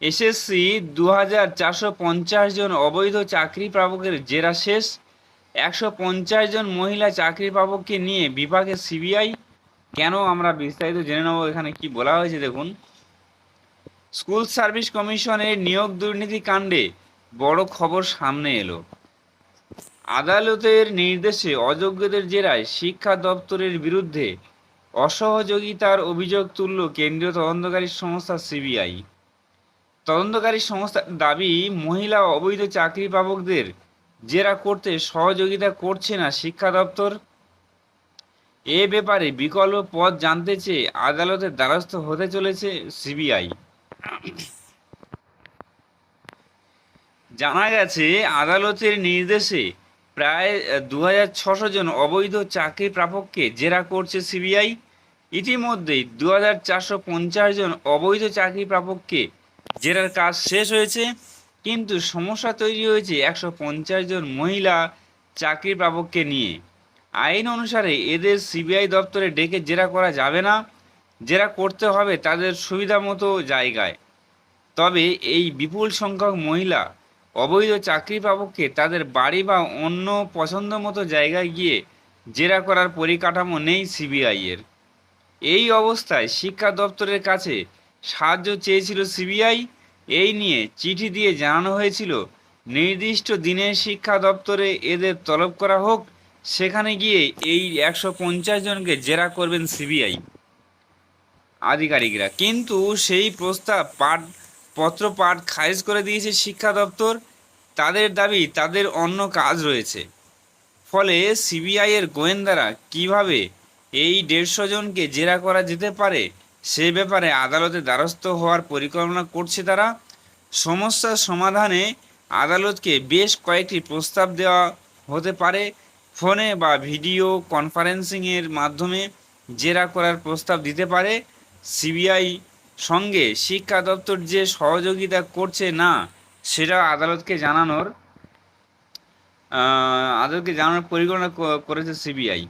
SSC দু হাজার চারশো পঞ্চাশ জন অবৈধ চাকরি প্রাপকের জেরা শেষ, একশো পঞ্চাশ জন মহিলা চাকরি প্রাপককে নিয়ে বিভাগে সিবিআই। কেন আমরা বিস্তারিত জেনে নেব, এখানে কি বলা হয়েছে দেখুন। স্কুল সার্ভিস কমিশনের নিয়োগ দুর্নীতি কাণ্ডে বড় খবর সামনে এলো। আদালতের নির্দেশে অযোগ্যদের জেরায় শিক্ষা দপ্তরের বিরুদ্ধে অসহযোগিতার অভিযোগ তুলল কেন্দ্রীয় তদন্তকারী সংস্থা সিবিআই। তদন্তকারী সংস্থার দাবি, মহিলা অবৈধ চাকরি পাবকদের জেরা করতে সহযোগিতা করছে না শিক্ষা দপ্তর। এ ব্যাপারে বিকল্প পথ জানতে চেয়ে আদালতের দ্বারস্থ হতে চলেছে সিবিআই। জানা গেছে, আদালতের নির্দেশে প্রায় দু জন অবৈধ চাকরি প্রাপককে জেরা করছে সিবিআই। ইতিমধ্যেই দু হাজার চারশো পঞ্চাশ জন অবৈধ চাকরি প্রাপককে জেরার কাজ শেষ হয়েছে, কিন্তু সমস্যা তৈরি হয়েছে একশো পঞ্চাশ জন মহিলা চাকরি প্রাপককে নিয়ে। আইন অনুসারে এদের সিবিআই দপ্তরে ডেকে জেরা করা যাবে না, জেরা করতে হবে তাদের সুবিধা মতো জায়গায়। তবে এই বিপুল সংখ্যক মহিলা অবৈধ চাকরি প্রাপককে তাদের বাড়ি বা অন্য পছন্দ মতো জায়গায় গিয়ে জেরা করার পরিকাঠামো নেই সিবিআইয়ের এই অবস্থায় শিক্ষা দপ্তরের কাছে সাহায্য চেয়েছিল সিবিআই এই নিয়ে চিঠি দিয়ে জানানো হয়েছিল, নির্দিষ্ট দিনে শিক্ষা দপ্তরে এদের তলব করা হোক, সেখানে গিয়ে এই একশো পঞ্চাশ জনকে জেরা করবেন সিবিআই। আধিকারিকরা, কিন্তু সেই প্রস্তাব পাঠ, পত্র পাঠ খারিজ করে দিয়েছে শিক্ষা দপ্তর, তাদের দাবি তাদের অন্য কাজ রয়েছে। ফলে সিবিআইয়ের গোয়েন্দারা কীভাবে এই দেড়শো জনকে জেরা করা যেতে পারে সে ব্যাপারে আদালতে দ্বারস্থ হওয়ার পরিকল্পনা করছে তারা। সমস্যার সমাধানে আদালতকে বেশ কয়েকটি প্রস্তাব দেওয়া হতে পারে। ফোনে বা ভিডিও কনফারেন্সিংয়ের মাধ্যমে জেরা করার প্রস্তাব দিতে পারে। সিবিআই সঙ্গে শিক্ষা দপ্তর যে সহযোগিতা করছে না, সেটা আদালতকে জানানোর আদালতকে জানানোর পরিকল্পনা করেছে সিবিআই।